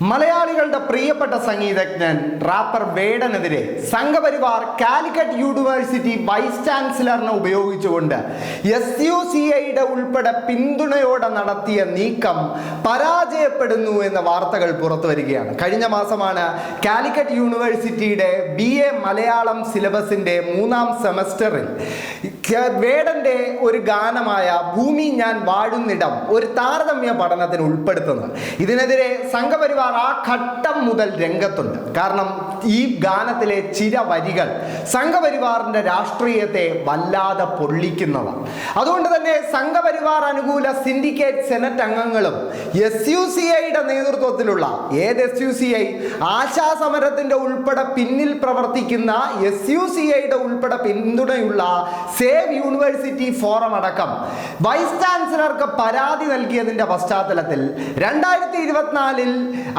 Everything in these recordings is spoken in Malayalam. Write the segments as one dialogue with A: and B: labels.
A: മലയാളികളുടെ പ്രിയപ്പെട്ട സംഗീതജ്ഞൻ റാപ്പർ വേടനെതിരെ സംഘപരിവാർ കാലിക്കറ്റ് യൂണിവേഴ്സിറ്റി വൈസ് ചാൻസലറിനെ ഉപയോഗിച്ചുകൊണ്ട് എസ് യു സി ഐയുടെ ഉൾപ്പെടെ പിന്തുണയോടെ നടത്തിയ നീക്കം പരാജയപ്പെടുന്നു എന്ന വാർത്തകൾ പുറത്തു വരികയാണ്. കഴിഞ്ഞ മാസമാണ് കാലിക്കറ്റ് യൂണിവേഴ്സിറ്റിയുടെ ബി എ മലയാളം സിലബസിന്റെ മൂന്നാം സെമസ്റ്ററിൽ വേടന്റെ ഒരു ഗാനമായ ഭൂമി ഞാൻ വാഴുന്നിടം ഒരു താരതമ്യ പഠനത്തിന് ഉൾപ്പെടുത്തുന്നത്. ഇതിനെതിരെ സംഘപരിവാർ ആ ഘട്ടം മുതൽ രംഗത്തുണ്ട്. കാരണം ഈ ഗാനത്തിലെ ചില വരികൾ സംഘപരിവാറിന്റെ രാഷ്ട്രീയത്തെ വല്ലാതെ പൊള്ളിക്കുന്നവ. അതുകൊണ്ട് തന്നെ സംഘപരിവാർ അനുകൂല സിൻഡിക്കേറ്റ് സെനറ്റ് അംഗങ്ങളും എസ് യു സി ഐയുടെ നേതൃത്വത്തിലുള്ള ഏത് എസ് യു സി ഐ ആശാസമരത്തിന്റെ ഉൾപ്പെടെ പിന്നിൽ പ്രവർത്തിക്കുന്ന എസ് യു സി ഐയുടെ ഉൾപ്പെടെ പിന്തുണയുള്ള സേവ് യൂണിവേഴ്സിറ്റി ഫോറം അടക്കം വൈസ് ചാൻസലർക്ക് പരാതി നൽകിയതിന്റെ പശ്ചാത്തലത്തിൽ രണ്ടായിരത്തി ഇരുപത്തിനാലിൽ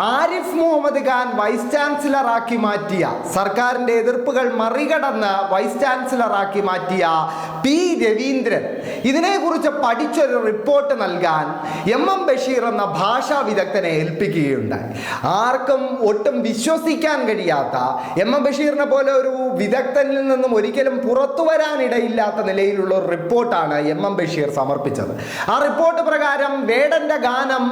A: ആരിഫ് മുഹമ്മദ് ഖാൻ വൈസ് ചാൻസലറാക്കി മാറ്റിയ സർക്കാരിന്റെ എതിർപ്പുകൾ മറികടന്ന് വൈസ് ചാൻസലറാക്കി മാറ്റിയ പി രവീന്ദ്രൻ. ഇതിനെക്കുറിച്ച് പഠിച്ചൊരു റിപ്പോർട്ട് നൽകാൻ എം എം ബഷീർ എന്ന ഭാഷാ വിദഗ്ധനെ ഏൽപ്പിക്കുകയുണ്ടായി. ആർക്കും ഒട്ടും വിശ്വസിക്കാൻ കഴിയാത്ത എം എം ബഷീറിനെ പോലെ ഒരു വിദഗ്ധനിൽ നിന്നും ഒരിക്കലും പുറത്തു വരാനിടയില്ലാത്ത നിലയിലുള്ള ഒരു റിപ്പോർട്ടാണ് എം എം ബഷീർ സമർപ്പിച്ചത്. ആ റിപ്പോർട്ട് പ്രകാരം വേടന്റെ ഗാനം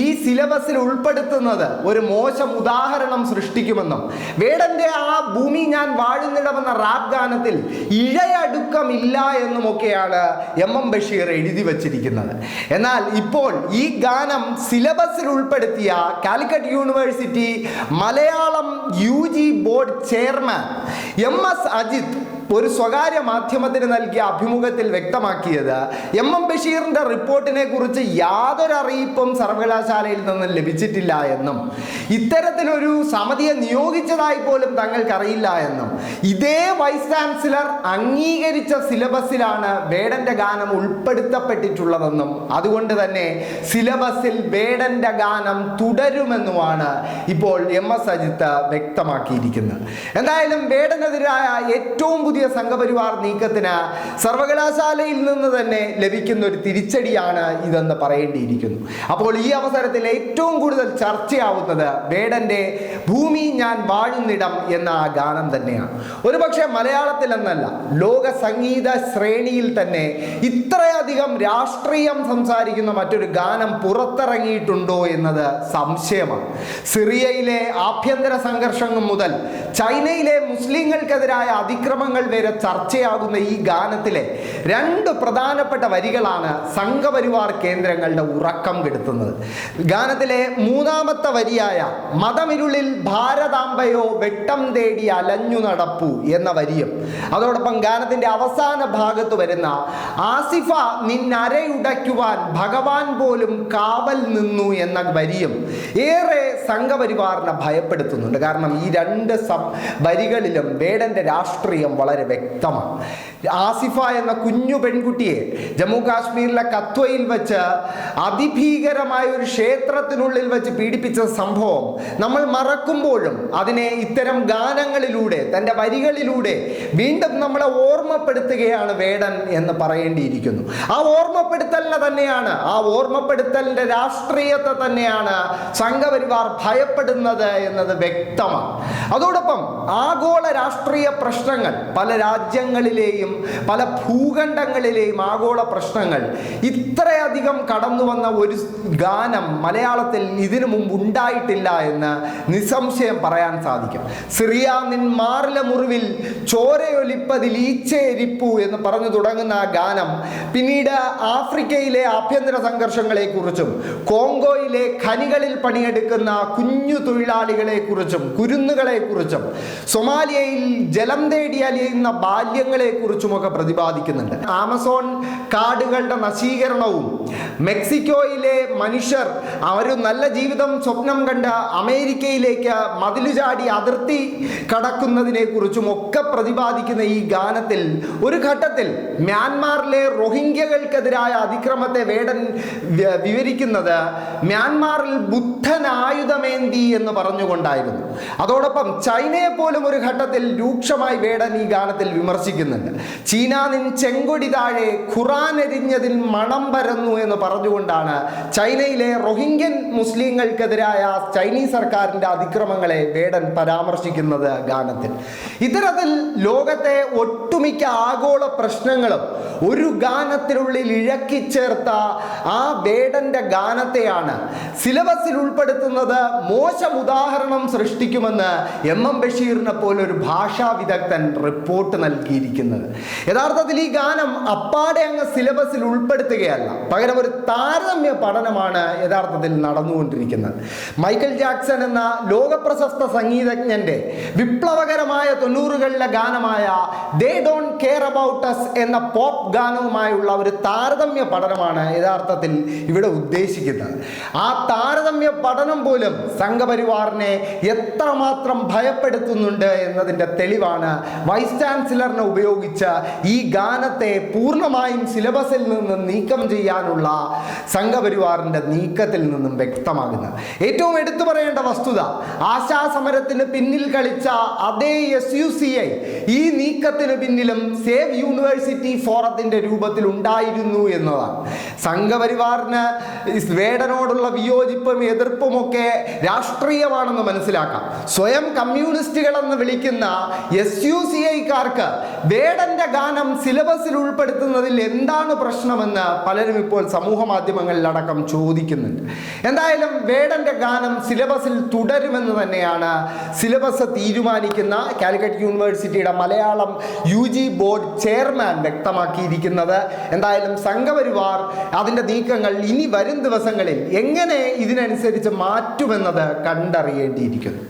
A: ഈ സിലബസിൽ ഉൾപ്പെടുത്തുന്നത് ഒരു മോശം ഉദാഹരണം സൃഷ്ടിക്കുമെന്നും വേടന്റെ ആ ഭൂമി ഞാൻ വാഴുന്നിടമെന്ന റാപ്പ് ഗാനത്തിൽ ഇഴയടുക്കമില്ല എന്നുമൊക്കെയാണ് എം എം ബഷീർ എഴുതി വച്ചിരിക്കുന്നത്. എന്നാൽ ഇപ്പോൾ ഈ ഗാനം സിലബസിൽ ഉൾപ്പെടുത്തിയ Calicut university Malayalam U board chairman M S Ajith ഒരു സ്വകാര്യ മാധ്യമത്തിന് നൽകിയ അഭിമുഖത്തിൽ വ്യക്തമാക്കിയത് എം എം ബഷീറിന്റെ റിപ്പോർട്ടിനെ കുറിച്ച് യാതൊരു അറിയിപ്പും സർവകലാശാലയിൽ നിന്നും ലഭിച്ചിട്ടില്ല എന്നും ഇത്തരത്തിലൊരു സമിതിയെ നിയോഗിച്ചതായി പോലും തങ്ങൾക്കറിയില്ല എന്നും ഇതേ വൈസ് ചാൻസലർ അംഗീകരിച്ച സിലബസിലാണ് വേടന്റെ ഗാനം ഉൾപ്പെടുത്തപ്പെട്ടിട്ടുള്ളതെന്നും അതുകൊണ്ട് തന്നെ സിലബസിൽ വേടന്റെ ഗാനം തുടരുമെന്നുമാണ് ഇപ്പോൾ എം എസ് അജിത്ത് വ്യക്തമാക്കിയിരിക്കുന്നത്. എന്തായാലും വേടനെതിരായ ഏറ്റവും പുതിയ സംഘപരിവാർ നീക്കത്തിന് സർവകലാശാലയിൽ നിന്ന് തന്നെ ലഭിക്കുന്ന ഒരു തിരിച്ചടിയാണ് ഇതെന്ന് പറയേണ്ടിയിരിക്കുന്നു. അപ്പോൾ ഈ അവസരത്തിൽ ഏറ്റവും കൂടുതൽ ചർച്ചയാവുന്നത് വേടന്റെ ഭൂമി ഞാൻ വാഴുന്നിടം എന്ന ആ ഗാനം തന്നെയാണ്. ഒരുപക്ഷെ മലയാളത്തിൽ എന്നല്ല ലോക സംഗീത ശ്രേണിയിൽ തന്നെ ഇത്രയധികം രാഷ്ട്രീയം സംസാരിക്കുന്ന മറ്റൊരു ഗാനം പുറത്തിറങ്ങിയിട്ടുണ്ടോ എന്നത് സംശയമാണ്. സിറിയയിലെ ആഭ്യന്തര സംഘർഷങ്ങൾ മുതൽ ചൈനയിലെ മുസ്ലിങ്ങൾക്കെതിരായ അതിക്രമങ്ങൾ വരെ ചർച്ചയാകുന്ന ഈ ഗാനത്തിലെ രണ്ട് പ്രധാനപ്പെട്ട വരികളാണ് സംഘപരിവാർ കേന്ദ്രങ്ങളുടെ ഉറക്കം കെടുത്തുന്നത്. ഗാനത്തിലെ മൂന്നാമത്തെ വരിയായ മതമിരുളിൽ ഭാരതാംബയോ വെട്ടം തേടി അലഞ്ഞു നടപ്പു എന്ന വരിയും. അതോടൊപ്പം ഗാനത്തിന്റെ അവസാന ഭാഗത്ത് വരുന്ന ആസിഫ നിന്നരയുടയ്ക്കുവാൻ ഭഗവാൻ പോലും കാവൽ നിന്നു എന്ന വരിയും ഏറെ സംഘപരിവാറിനെ ഭയപ്പെടുത്തുന്നുണ്ട്. കാരണം ഈ രണ്ട് വരികളിലും വേടന്റെ രാഷ്ട്രീയം വളരെ വ്യക്തമാണ്. ആസിഫ എന്ന കുഞ്ഞു പെൺകുട്ടിയെ ജമ്മു കാശ്മീരിലെ കത്വയിൽ വെച്ച് അതിഭീകരമായ ഒരു ക്ഷേത്രത്തിനുള്ളിൽ വെച്ച് പീഡിപ്പിച്ച സംഭവം നമ്മൾ മറക്കുമ്പോഴും അതിനെ ഇത്തരം ഗാനങ്ങളിലൂടെ തന്റെ വരികളിലൂടെ വീണ്ടും നമ്മളെ ഓർമ്മപ്പെടുത്തുകയാണ് വേടൻ എന്ന് പറയേണ്ടിയിരിക്കുന്നു. ആ ഓർമ്മപ്പെടുത്തലിനെ തന്നെയാണ് ആ ഓർമ്മപ്പെടുത്തലിന്റെ രാഷ്ട്രീയത്തെ തന്നെയാണ് സംഘപരിവാർ ഭയപ്പെടുന്നത് എന്നത് വ്യക്തമാണ്. അതോടൊപ്പം ആഗോള രാഷ്ട്രീയ പ്രശ്നങ്ങൾ പല രാജ്യങ്ങളിലെയും പല ഭൂഖണ്ഡങ്ങളിലെയും ആഗോള പ്രശ്നങ്ങൾ ഇത്രയധികം കടന്നു വന്ന ഒരു ഗാനം മലയാളത്തിൽ ഇതിനു മുമ്പ് ഉണ്ടായിട്ടില്ല എന്ന് നിസ്സംശയം പറയാൻ സാധിക്കും. സിറിയ നിൻ മാറിലെ മുറിവിൽ ചോരയൊലിപ്പതിൽ ഈച്ചയെരിപ്പു എന്ന് പറഞ്ഞു തുടങ്ങുന്ന ആ ഗാനം പിന്നീട് ആഫ്രിക്കയിലെ ആഭ്യന്തര സംഘർഷങ്ങളെക്കുറിച്ചും കോങ്കോയിലെ ഖനികളിൽ പണിയെടുക്കുന്ന കുഞ്ഞു തൊഴിലാളികളെക്കുറിച്ചും കുരുന്നുകളെ കുറിച്ചും സൊമാലിയയിൽ ജലം തേടി അലിയുന്ന ബാല്യങ്ങളെ കുറിച്ചുമൊക്കെ പ്രതിപാദിക്കുന്നുണ്ട്. ആമസോൺ കാടുകളുടെ നശീകരണവും മെക്സിക്കോയിലെ മനുഷ്യർ അവർ നല്ല ജീവിതം സ്വപ്നം കണ്ട അമേരിക്കയിലേക്ക് മതിലുചാടി അതിർത്തി കടക്കുന്നതിനെ കുറിച്ചും ഒക്കെ പ്രതിപാദിക്കുന്ന ഈ ഗാനത്തിൽ ഒരു ഘട്ടത്തിൽ മ്യാൻമാറിലെ റോഹിംഗ്യകൾക്കെതിരായ അതിക്രമത്തെ വേടൻ വിവരിക്കുന്നത് മ്യാൻമാറിൽ ബുദ്ധനായുധമേന്തി എന്ന് പറഞ്ഞുകൊണ്ടായിരുന്നു. അതോടൊപ്പം ചൈനയെ പോലും ഒരു ഘട്ടത്തിൽ രൂക്ഷമായി വേടൻ ഈ ഗാനത്തിൽ വിമർശിക്കുന്നുണ്ട്. ചീന നിൻ ചെങ്കൊടി താഴെ ഖുറാൻ എരിഞ്ഞതിൽ മണം പരന്നു എന്ന് പറഞ്ഞുകൊണ്ടാണ് ചൈനയിലെ റോഹിംഗ്യൻ മുസ്ലിങ്ങൾക്കെതിരായ ചൈനീസ് സർക്കാരിന്റെ അതിക്രമങ്ങളെ വേടൻ പരാമർശിക്കുന്നത് ഗാനത്തിൽ. ഇത്തരത്തിൽ ലോകത്തെ ഒട്ടുമിക്ക ആഗോള പ്രശ്നങ്ങളും ഒരു ഗാനത്തിനുള്ളിൽ ഇഴക്കി ചേർത്ത ആ വേടന്റെ ഗാനത്തെയാണ് സിലബസിൽ ഉൾപ്പെടുത്തുന്നത് മോശം ഉദാഹരണം സൃഷ്ടിക്കുമെന്ന് എം എം ബഷീറിനെ ഒരു ഭാഷാ വിദഗ്ധൻ റിപ്പോർട്ട് നൽകിയിരിക്കുന്നത്. യഥാർത്ഥത്തിൽ ഈ ഗാനം അപ്പാടെ അങ്ങ് സിലബസിൽ ഉൾപ്പെടുത്തുകയല്ല. പകരം ഒരു താരതമ്യ പഠനമാണ് യഥാർത്ഥത്തിൽ നടന്നുകൊണ്ടിരിക്കുന്നത്. മൈക്കൽ ജാക്സൺ എന്ന ലോകപ്രശസ്ത സംഗീതജ്ഞന്റെ വിപ്ലവകരമായ തൊണ്ണൂറുകളിലെ ഗാനമായ they don't care about us എന്ന പോപ്പ് ഗാനവുമായുള്ള ഒരു താരതമ്യ പഠനമാണ് യഥാർത്ഥത്തിൽ ഇവിടെ ഉദ്ദേശിക്കുന്നത്. ആ താരതമ്യ പഠനം പോലും സംഘപരിവാറിനെ എത്രമാത്രം ഭയപ്പെടുത്തുന്നുണ്ട് എന്നതിന്റെ തെളിവാണ് വൈസ് ചാൻസലറിനെ ഉപയോഗിച്ച് ഈ ഗാനത്തെ പൂർണമായും സിലബസിൽ നിന്ന് നീക്കം ചെയ്യാനുള്ള സംഘപരിവാറിന്റെ നീക്കത്തിൽ നിന്നും വ്യക്തമാകുന്നത്. ഏറ്റവും എടുത്തു പറയേണ്ട വസ്തുത ആശാസമരത്തിന് പിന്നിൽ കളിച്ച അതേ എസ് യു സി ഐ ഈ നീക്കത്തിന് പിന്നിലും സേവ് യൂണിവേഴ്സിറ്റി ഫോറത്തിന്റെ രൂപത്തിൽ ഉണ്ടായിരുന്നു എന്നതാണ്. സംഘപരിവാറിന് വേടനോടുള്ള വിയോജിപ്പും എതിർപ്പും ഒക്കെ രാഷ്ട്രീയമാണെന്ന് മനസ്സിലാക്കാം. സ്വയം കമ്മ്യൂണിസ്റ്റുകൾ എന്ന് വിളിക്കുന്ന എസ് യു സി ഐക്കാർക്ക് വേടന്റെ ഗാനം സിലബസിൽ ഉൾപ്പെടുത്തുന്നതിൽ എന്താണ് പ്രശ്നമെന്ന് പലരും ഇപ്പോൾ സമൂഹ മാധ്യമങ്ങളിലടക്കം ചോദിക്കുന്നുണ്ട്. എന്തായാലും വേടന്റെ ഗാനം സിലബസിൽ തുടരുമെന്ന് തന്നെയാണ് സിലബസ് തീരുമാനിക്കുന്ന കാലിക്കറ്റ് യൂണിവേഴ്സിറ്റിയുടെ Malayalam U G board chairman വ്യക്തമാക്കിയിരിക്കുന്നത്. എന്തായാലും സംഘപരിവാർ അതിന്റെ നീക്കങ്ങൾ ഇനി വരും ദിവസങ്ങളിൽ എങ്ങനെ ഇതിനനുസരിച്ച് മാറ്റുമെന്നത് കണ്ടറിയേണ്ടിയിരിക്കുന്നു.